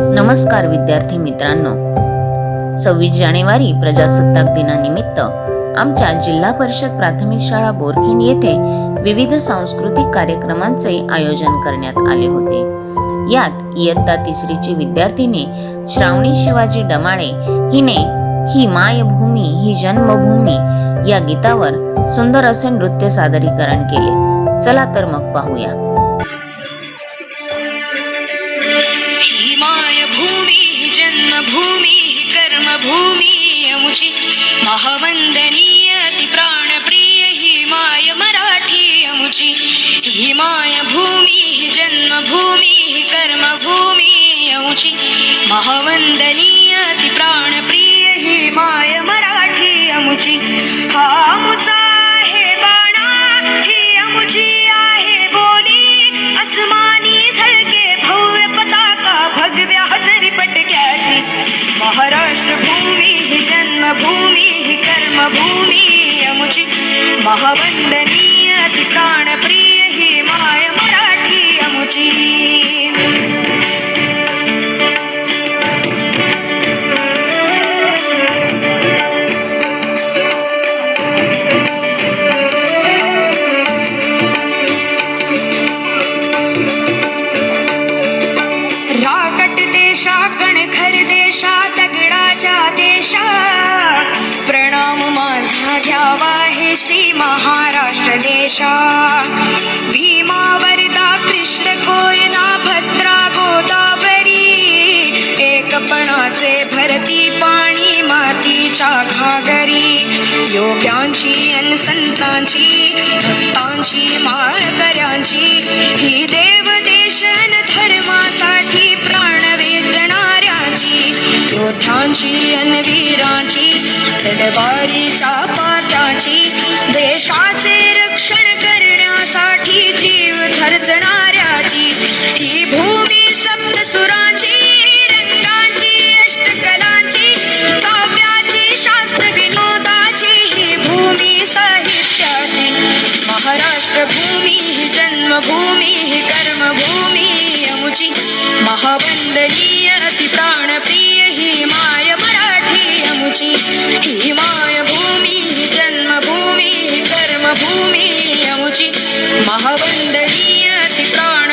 नमस्कार विद्यार्थी मित्रांनो. सव्वीस जानेवारी प्रजासत्ताक दिनानिमित्त आमच्या जिल्हा परिषद प्राथमिक शाळा बोरखिंड येथे विविध सांस्कृतिक कार्यक्रमांचे आयोजन करण्यात आले होते. यात इयत्ता तिसरीची विद्यार्थिनी श्रावणी शिवाजी डमाळे हिने ही मायभूमी ही जन्मभूमी या गीतावर सुंदर असे नृत्य सादरीकरण केले. चला तर मग पाहूया. ही मायभूमी ही जन्मभूमी ही कर्मभूमी अमुची महावंदनीय ती प्राणप्रिय ही माय मराठी अमुची ही मायभूमी ही जन्मभूमी ही कर्मभूमी अमुची महावंदनीय ती प्राणप्रिय ही माय मराठी अमुची हा अमुचा महावंदनीय ती प्राणप्रिय ही माय मराठी अमुची राकट देशा कणखर देशा दगडाच्या देशा घ्यावा हे श्री महाराष्ट्र देशा भीमावरदा कृष्ण कोयना भद्रा गोदावरी एकपणाचे भरती पाणी मातीच्या घागरी योग्यांची अन संतांची भक्तांची माळकऱ्यांची ही देव योद्ध्यांची अन वीरांची तलवारीच्या पात्याची देशाचे रक्षण करण्यासाठी जीव खर्चणाऱ्याची ही भूमी सप्तसुरांची रंगांची अष्टकलांची काव्याची शास्त्र विनोदाची ही भूमी साहित्याची. महाराष्ट्र भूमी ही जन्मभूमी ही कर्मभूमी. महावंदनीय अतिप्राणप्रिय ही माय मराठी अमुची ही माय भूमी ही जन्मभूमी ही कर्मभूमी अमुची महावंदनीय अतिप्राण